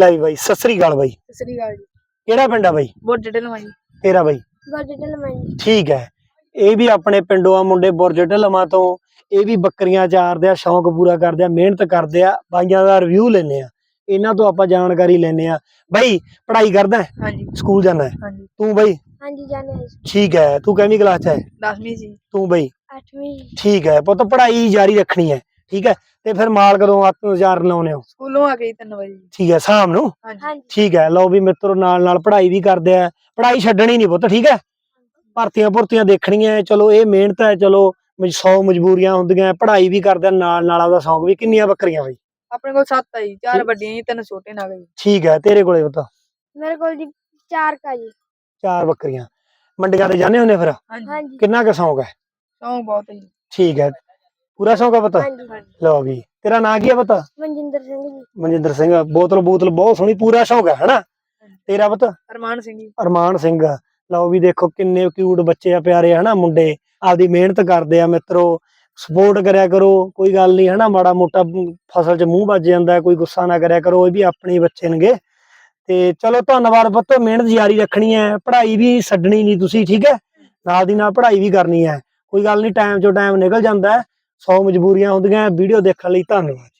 ਲੈ ਵੀ ਬਾਈ ਸਤਿ ਸ੍ਰੀ ਅਕਾਲ ਬਾਈ। ਸਤਿ ਸ੍ਰੀ ਅਕਾਲ ਜੀ। ਕਿਹੜਾ ਪਿੰਡ ਆ ਬਾਈ? ਬਹੁਤ ਡਿਟੇਲ ਮਾਈ ਤੇਰਾ ਬਾਈ? ਗੱਡੀ ਢਲਵਾਈ। ਠੀਕ ਹੈ। ਇਹ ਵੀ ਆਪਣੇ ਪਿੰਡੋਂ ਆ ਮੁੰਡੇ ਬੁਰਜ ਢਲਵਾਂ ਤੋਂ। ਇਹ ਵੀ ਬੱਕਰੀਆਂ ਚਾਰਦੇ ਆ ਸ਼ੌਂਕ ਪੂਰਾ ਕਰਦੇ ਆ ਮਿਹਨਤ ਕਰਦੇ ਆ ਬਾਈਆਂ ਦਾ ਰਿਵਿਊ ਲੈਨੇ ਆ। ਇਹਨਾਂ ਤੋਂ ਆਪਾਂ ਜਾਣਕਾਰੀ ਲੈਨੇ ਆ। ਬਾਈ ਪੜ੍ਹਾਈ ਕਰਦਾ ਹੈ? ਹਾਂਜੀ। ਸਕੂਲ ਜਾਂਦਾ ਹੈ? ਹਾਂਜੀ। ਤੂੰ ਬਾਈ? ਹਾਂਜੀ ਜਾਣੇ ਠੀਕ ਹੈ। ਤੂੰ ਕਿੰਨੀ ਕਲਾਸ ਚ ਹੈ? 10ਵੀਂ ਸੀ ਤੂੰ ਬਾਈ? 8ਵੀਂ ਠੀਕ ਹੈ। ਪੁੱਤ ਪੜ੍ਹਾਈ ਜਾਰੀ ਰੱਖਣੀ ਹੈ। ਠੀਕ ਹੈ? ਤੇ ਫਿਰ ਮਾਲ ਕਦੋਂ ਆਤਮਜ਼ਾਰ ਲਾਉਨੇ ਹੋ? ਸਕੂਲੋਂ ਆ ਗਈ 3 ਵਜੇ। ਠੀਕ ਹੈ ਸ਼ਾਮ ਨੂੰ? ਹਾਂਜੀ। ਠੀਕ ਹੈ ਲਓ ਵੀ ਮਿੱਤਰੋ ਨਾਲ ਨਾਲ ਪੜ੍ਹਾਈ ਵੀ ਕਰਦੇ ਆ। ਪੜ੍ਹਾਈ ਛੱਡਣੀ ਨਹੀਂ ਪੁੱਤ ਠੀਕ ਹੈ? ਭਰਤੀਆਂ ਭੁਰਤੀਆਂ ਦੇਖਣੀਆਂ ਹੈ, ਚਲੋ ਇਹ ਮਿਹਨਤ ਹੈ ਚਲੋ 100 ਮਜਬੂਰੀਆਂ ਹੁੰਦੀਆਂ ਪੜ੍ਹਾਈ ਵੀ ਕਰਦੇ ਆ ਨਾਲ ਨਾਲ ਆਪਦਾ ਸ਼ੌਂਕ ਵੀ ਕਿੰਨੀਆਂ ਬੱਕਰੀਆਂ ਬਈ? ਆਪਣੇ ਕੋਲ 7 ਆਈ ਚਾਰ ਠੀਕ। ਵੱਡੀਆਂ ਜੀ ਤਿੰਨ ਛੋਟੇ ਨਾ ਗਈ ਠੀਕ ਹੈ ਤੇਰੇ ਕੋਲੇ ਪੁੱਤ? ਮੇਰੇ ਕੋਲ ਜੀ ਚਾਰ ਕਾ ਜੀ। ਚਾਰ ਬੱਕਰੀਆਂ। ਮੰਡੀਆਂ ਤੇ ਜਾਂਦੇ ਹੁੰਦੇ ਫਿਰ? ਹਾਂਜੀ। ਹਾਂਜੀ। ਕਿੰਨਾ ਕੁ ਸ਼ੌਂਕ ਹੈ? ਸ਼ੌਂਕ ਬਹੁਤ ਹੈ ਜੀ। ਠੀਕ ਹੈ। ਪੂਰਾ ਸ਼ੌਂਕ ਹੈ ਪੁੱਤ? ਹਾਂਜੀ। ਲਓ ਵੀ ਤੇਰਾ ਨਾਂ ਕੀ ਹੈ ਪੁੱਤ? ਮਨਜਿੰਦਰ ਸਿੰਘ ਜੀ। ਮਨਜਿੰਦਰ ਸਿੰਘ ਬੋਤਲ ਬੋਤਲ ਬਹੁਤ ਸੋਹਣੀ ਪੂਰਾ ਸ਼ੌਂਕ ਹੈ ਹਨਾ? ਤੇਰਾ ਪੁੱਤ? ਅਰਮਾਨ ਸਿੰਘ ਜੀ। ਅਰਮਾਨ ਸਿੰਘ ਲਓ ਵੀ ਦੇਖੋ ਕਿੰਨੇ ਕਿਊਟ ਬੱਚੇ ਆ ਪਿਆਰੇ ਹਨਾ ਮੁੰਡੇ? ਆਪਦੀ ਮਿਹਨਤ ਕਰਦੇ ਆ ਮਿੱਤਰੋ ਸਪੋਰਟ ਕਰਿਆ ਕਰੋ ਕੋਈ ਗੱਲ ਨਹੀਂ ਹਨਾ ਮਾੜਾ ਮੋਟਾ ਫਸਲ 'ਚ ਮੂੰਹ ਵੱਜ ਜਾਂਦਾ ਕੋਈ ਗੁੱਸਾ ਨਾ ਕਰਿਆ ਕਰੋ ਇਹ ਵੀ ਆਪਣੇ ਬੱਚੇ ਨੇਗੇ। ਤੇ ਚਲੋ ਧੰਨਵਾਦ ਪੁੱਤ ਮਿਹਨਤ ਜਾਰੀ ਰੱਖਣੀ ਹੈ ਪੜ੍ਹਾਈ ਵੀ ਛੱਡਣੀ ਨਹੀਂ ਤੁਸੀਂ ਠੀਕ ਹੈ? ਨਾਲ ਦੀ ਨਾਲ ਪੜ੍ਹਾਈ ਵੀ ਕਰਨੀ ਹੈ। ਕੋਈ ਗੱਲ ਨਹੀਂ ਟਾਈਮ ਚੋਂ ਟਾਈਮ ਨਿਕਲ ਜਾਂਦਾ ਹੈ। 100 ਮਜਬੂਰੀਆਂ ਹੁੰਦੀਆਂ ਵੀਡੀਓ ਦੇਖਣ ਲਈ ਧੰਨਵਾਦ।